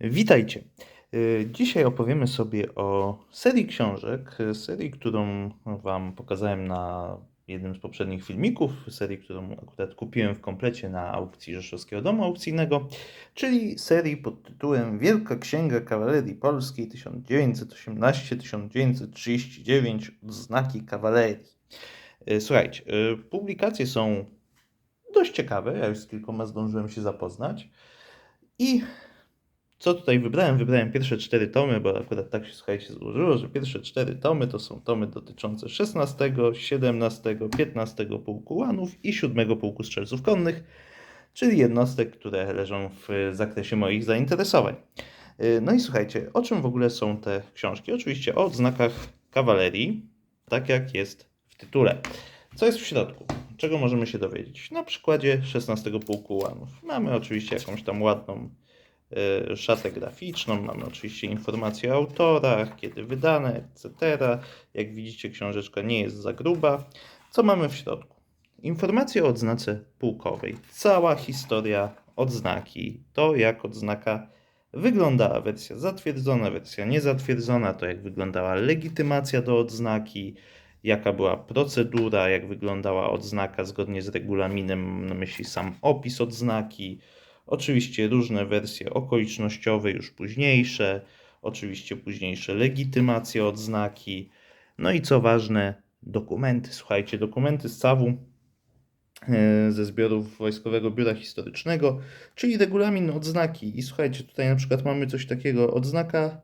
Witajcie. Y, Dzisiaj opowiemy sobie o serii książek, serii, którą Wam pokazałem na jednym z poprzednich filmików, serii, którą akurat kupiłem w komplecie na aukcji Rzeszowskiego Domu Aukcyjnego, czyli serii pod tytułem Wielka Księga Kawalerii Polskiej 1918-1939 Odznaki Kawalerii. Y, Słuchajcie, y, publikacje są dość ciekawe, ja już z kilkoma zdążyłem się zapoznać i co tutaj wybrałem? Wybrałem pierwsze cztery tomy, bo akurat tak się słuchajcie złożyło, że pierwsze cztery tomy to są tomy dotyczące 16, 17, 15 pułku łanów i 7 pułku strzelców konnych, czyli jednostek, które leżą w zakresie moich zainteresowań. Yy, No i słuchajcie, o czym w ogóle są te książki? Oczywiście o odznakach kawalerii, tak jak jest w tytule. Co jest w środku? Czego możemy się dowiedzieć? Na przykładzie 16 pułku łanów. Mamy oczywiście jakąś tam ładną y, szatę graficzną, mamy oczywiście informacje o autorach, kiedy wydane, etc. Jak widzicie, książeczka nie jest za gruba. Co mamy w środku? Informacje o odznace pułkowej. Cała historia odznaki. To, jak odznaka wyglądała wersja zatwierdzona, wersja niezatwierdzona, to jak wyglądała legitymacja do odznaki, jaka była procedura, jak wyglądała odznaka zgodnie z regulaminem, na myśli sam opis odznaki, oczywiście różne wersje okolicznościowe, już późniejsze, oczywiście późniejsze legitymacje odznaki, no i co ważne, dokumenty. Słuchajcie, dokumenty z CAW-u e, ze zbiorów Wojskowego Biura Historycznego, czyli regulamin odznaki. I słuchajcie, tutaj na przykład mamy coś takiego, odznaka,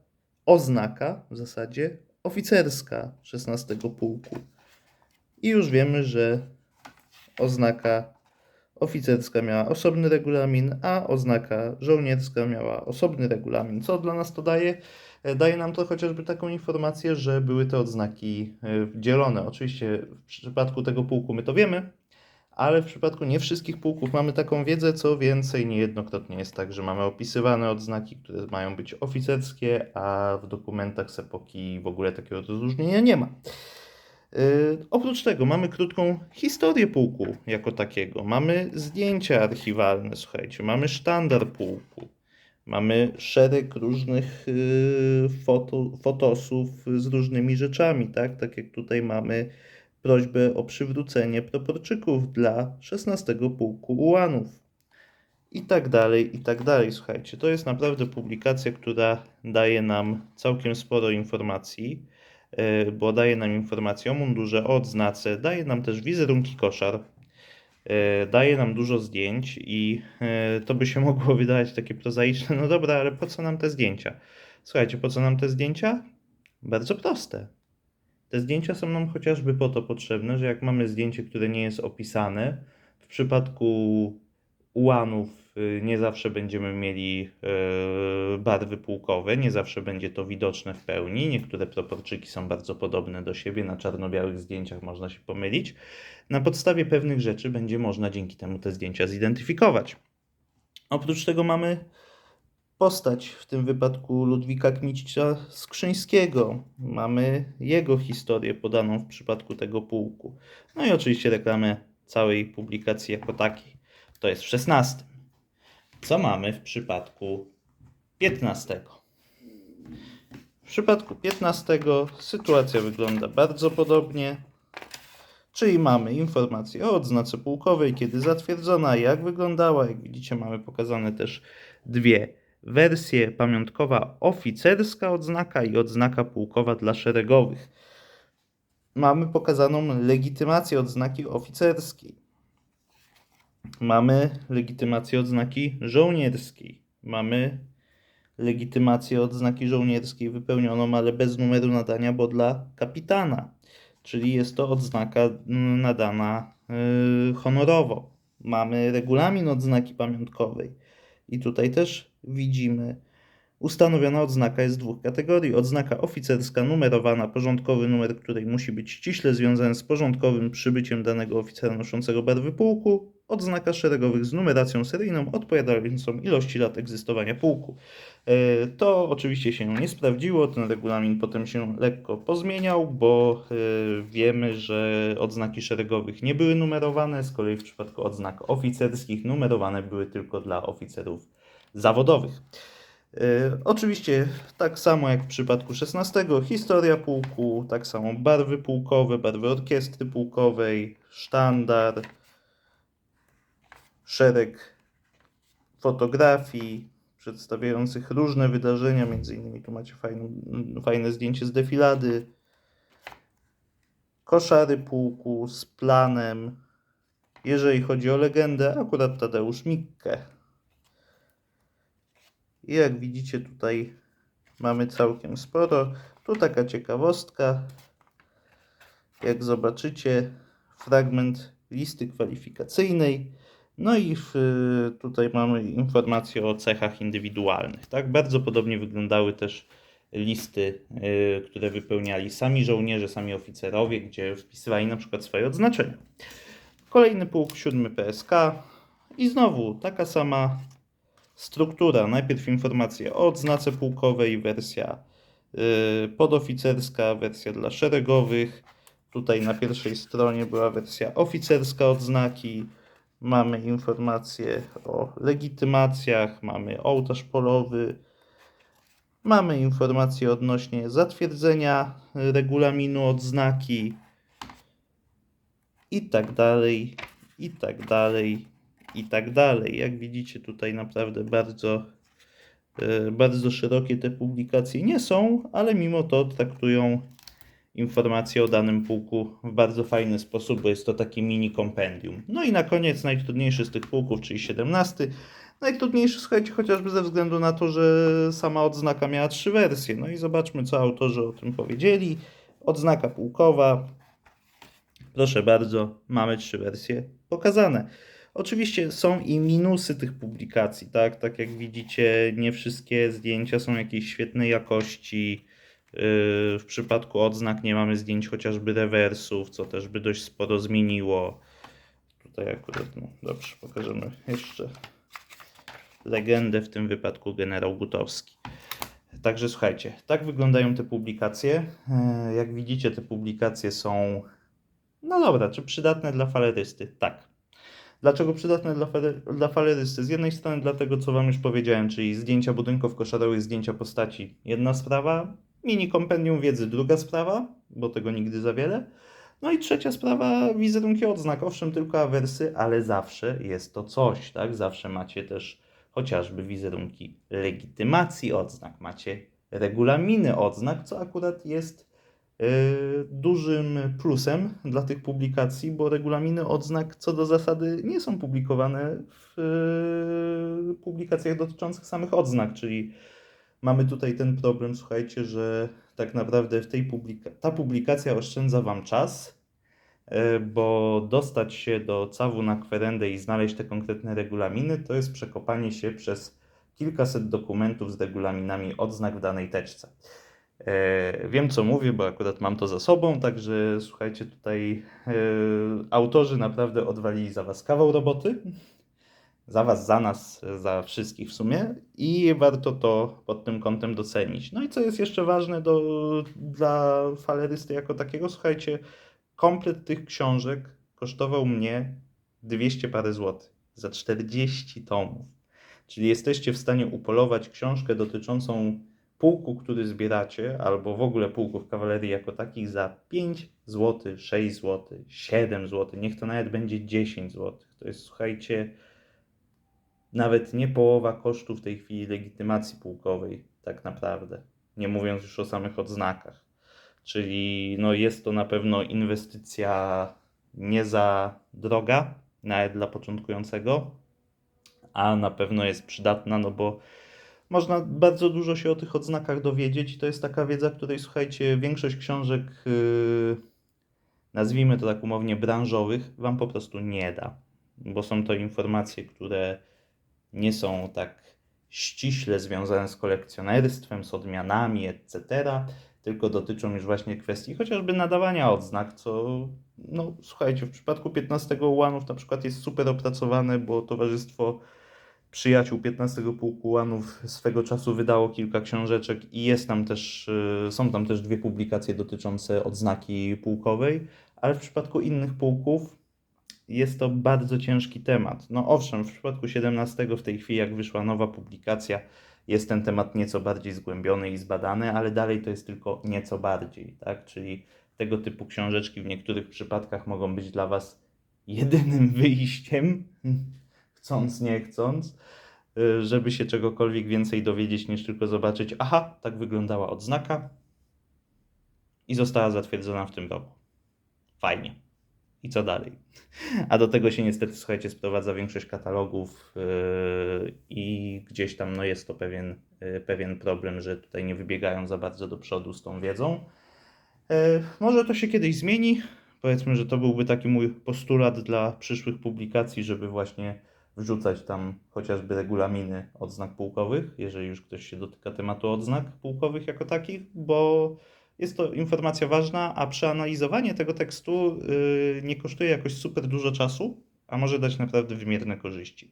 oznaka w zasadzie oficerska 16 pułku. I już wiemy, że oznaka oficerska miała osobny regulamin, a oznaka żołnierska miała osobny regulamin. Co dla nas to daje? E, Daje nam to chociażby taką informację, że były te odznaki e, dzielone. Oczywiście w przypadku tego pułku my to wiemy, ale w przypadku nie wszystkich pułków mamy taką wiedzę, co więcej, niejednokrotnie jest tak, że mamy opisywane odznaki, które mają być oficerskie, a w dokumentach z epoki w ogóle takiego rozróżnienia nie ma. Yy, oprócz tego mamy krótką historię pułku jako takiego. Mamy zdjęcia archiwalne, słuchajcie, mamy sztandar pułku. Mamy szereg różnych yy, foto, fotosów z różnymi rzeczami, tak? Tak jak tutaj mamy prośbę o przywrócenie proporczyków dla 16 pułku ułanów. I tak dalej, i tak dalej. Słuchajcie, to jest naprawdę publikacja, która daje nam całkiem sporo informacji, bo daje nam informacje o mundurze, o odznace, daje nam też wizerunki koszar, yy, daje nam dużo zdjęć i yy, to by się mogło wydawać takie prozaiczne, no dobra, ale po co nam te zdjęcia? Słuchajcie, po co nam te zdjęcia? Bardzo proste. Te zdjęcia są nam chociażby po to potrzebne, że jak mamy zdjęcie, które nie jest opisane, w przypadku ułanów nie zawsze będziemy mieli y, barwy pułkowe, nie zawsze będzie to widoczne w pełni. Niektóre proporczyki są bardzo podobne do siebie, na czarno-białych zdjęciach można się pomylić. Na podstawie pewnych rzeczy będzie można dzięki temu te zdjęcia zidentyfikować. Oprócz tego mamy postać, w tym wypadku Ludwika Kmicicia Skrzyńskiego. Mamy jego historię podaną w przypadku tego pułku. No i oczywiście reklamę całej publikacji jako takiej. To jest w 16. Co mamy w przypadku 15? W przypadku 15 sytuacja wygląda bardzo podobnie. Czyli mamy informację o odznace pułkowej, kiedy zatwierdzona, jak wyglądała. Jak widzicie, mamy pokazane też dwie wersje: pamiątkowa oficerska odznaka i odznaka pułkowa dla szeregowych. Mamy pokazaną legitymację odznaki oficerskiej. Mamy legitymację odznaki żołnierskiej. Mamy legitymację odznaki żołnierskiej wypełnioną, ale bez numeru nadania, bo dla kapitana. Czyli jest to odznaka mm, nadana yy, honorowo. Mamy regulamin odznaki pamiątkowej. I tutaj też widzimy, ustanowiona odznaka jest dwóch kategorii. Odznaka oficerska numerowana, porządkowy numer której musi być ściśle związany z porządkowym przybyciem danego oficera noszącego barwy pułku. Odznaka szeregowych z numeracją seryjną odpowiadającą ilości lat egzystowania pułku. E, To oczywiście się nie sprawdziło, ten regulamin potem się lekko pozmieniał, bo e, wiemy, że odznaki szeregowych nie były numerowane, z kolei w przypadku odznak oficerskich numerowane były tylko dla oficerów zawodowych. E, Oczywiście tak samo jak w przypadku 16, historia pułku, tak samo barwy pułkowe, barwy orkiestry pułkowej, sztandar, szereg fotografii przedstawiających różne wydarzenia, między innymi tu macie fajne, fajne zdjęcie z defilady, koszary pułku z planem. Jeżeli chodzi o legendę, akurat Tadeusz Mikke. I jak widzicie tutaj mamy całkiem sporo. Tu taka ciekawostka. Jak zobaczycie, fragment listy kwalifikacyjnej. No i tutaj mamy informacje o cechach indywidualnych. Tak, bardzo podobnie wyglądały też listy, y, które wypełniali sami żołnierze, sami oficerowie, gdzie wpisywali na przykład swoje odznaczenia. Kolejny pułk, siódmy PSK. I znowu taka sama struktura. Najpierw informacje o odznace pułkowej, wersja y, podoficerska, wersja dla szeregowych. Tutaj na pierwszej stronie była wersja oficerska odznaki. Mamy informacje o legitymacjach, mamy ołtarz polowy. Mamy informacje odnośnie zatwierdzenia regulaminu odznaki i tak dalej, i tak dalej, i tak dalej. Jak widzicie, tutaj naprawdę bardzo, e, bardzo szerokie te publikacje nie są, ale mimo to traktują informacje o danym pułku w bardzo fajny sposób, bo jest to takie mini kompendium. No i na koniec najtrudniejszy z tych pułków, czyli 17. Najtrudniejszy, słuchajcie, chociażby ze względu na to, że sama odznaka miała trzy wersje. No i zobaczmy, co autorzy o tym powiedzieli. Odznaka pułkowa, Proszę bardzo, mamy trzy wersje pokazane. Oczywiście są i minusy tych publikacji, tak? Tak jak widzicie, nie wszystkie zdjęcia są jakiejś świetnej jakości. Yy, W przypadku odznak nie mamy zdjęć chociażby rewersów, co też by dość sporo zmieniło. Tutaj akurat, no dobrze, pokażemy jeszcze legendę, w tym wypadku generał Gutowski. Także słuchajcie, tak wyglądają te publikacje. Yy, Jak widzicie, te publikacje są no dobra, czy przydatne dla falerysty? Tak. Dlaczego przydatne dla, dla falerysty? Z jednej strony dlatego, co Wam już powiedziałem, czyli zdjęcia budynków koszarowych, zdjęcia postaci. Jedna sprawa. Mini kompendium wiedzy, druga sprawa, bo tego nigdy za wiele. No i trzecia sprawa, wizerunki odznak. Owszem, tylko awersy, ale zawsze jest to coś, tak? Zawsze macie też chociażby wizerunki legitymacji odznak, macie regulaminy odznak, co akurat jest Yy, dużym plusem dla tych publikacji, bo regulaminy odznak co do zasady nie są publikowane w yy, publikacjach dotyczących samych odznak, czyli mamy tutaj ten problem, słuchajcie, że tak naprawdę w tej publika- ta publikacja oszczędza Wam czas, yy, bo dostać się do cawu na kwerendę i znaleźć te konkretne regulaminy, to jest przekopanie się przez kilkaset dokumentów z regulaminami odznak w danej teczce. E, Wiem, co mówię, bo akurat mam to za sobą, także słuchajcie, tutaj e, autorzy naprawdę odwalili za Was kawał roboty. Za Was, za nas, za wszystkich w sumie i warto to pod tym kątem docenić. No i co jest jeszcze ważne do, dla falerysty jako takiego, słuchajcie, komplet tych książek kosztował mnie 200 parę złotych za 40 tomów. Czyli jesteście w stanie upolować książkę dotyczącą pułku, który zbieracie, albo w ogóle pułków kawalerii jako takich za 5 zł, 6 zł, 7 zł, niech to nawet będzie 10 zł. To jest, słuchajcie, nawet nie połowa kosztu w tej chwili legitymacji pułkowej, tak naprawdę. Nie mówiąc już o samych odznakach. Czyli no jest to na pewno inwestycja nie za droga, nawet dla początkującego, a na pewno jest przydatna, no bo można bardzo dużo się o tych odznakach dowiedzieć i to jest taka wiedza, której słuchajcie, większość książek, yy, nazwijmy to tak umownie, branżowych, wam po prostu nie da, bo są to informacje, które nie są tak ściśle związane z kolekcjonerstwem, z odmianami, etc., tylko dotyczą już właśnie kwestii chociażby nadawania odznak, co, no słuchajcie, w przypadku 15 ułanów na przykład jest super opracowane, bo towarzystwo przyjaciół 15 Pułku Łanów swego czasu wydało kilka książeczek i jest tam też, y, są tam też dwie publikacje dotyczące odznaki pułkowej, ale w przypadku innych pułków jest to bardzo ciężki temat. No owszem, w przypadku 17 w tej chwili jak wyszła nowa publikacja jest ten temat nieco bardziej zgłębiony i zbadany, ale dalej to jest tylko nieco bardziej, tak? Czyli tego typu książeczki w niektórych przypadkach mogą być dla Was jedynym wyjściem, chcąc, nie chcąc, y, żeby się czegokolwiek więcej dowiedzieć, niż tylko zobaczyć, aha, tak wyglądała odznaka i została zatwierdzona w tym roku. Fajnie. I co dalej? A do tego się niestety, słuchajcie, sprowadza większość katalogów yy, i gdzieś tam no jest to pewien, yy, pewien problem, że tutaj nie wybiegają za bardzo do przodu z tą wiedzą. Yy, może to się kiedyś zmieni. Powiedzmy, że to byłby taki mój postulat dla przyszłych publikacji, żeby właśnie wrzucać tam chociażby regulaminy odznak pułkowych, jeżeli już ktoś się dotyka tematu odznak pułkowych jako takich, bo jest to informacja ważna, a przeanalizowanie tego tekstu yy, nie kosztuje jakoś super dużo czasu, a może dać naprawdę wymierne korzyści.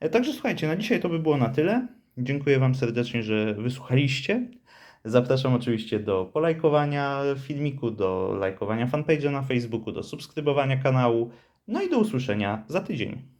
E, Także słuchajcie, na dzisiaj to by było na tyle. Dziękuję Wam serdecznie, że wysłuchaliście. Zapraszam oczywiście do polajkowania filmiku, do lajkowania fanpage'a na Facebooku, do subskrybowania kanału. No i do usłyszenia za tydzień.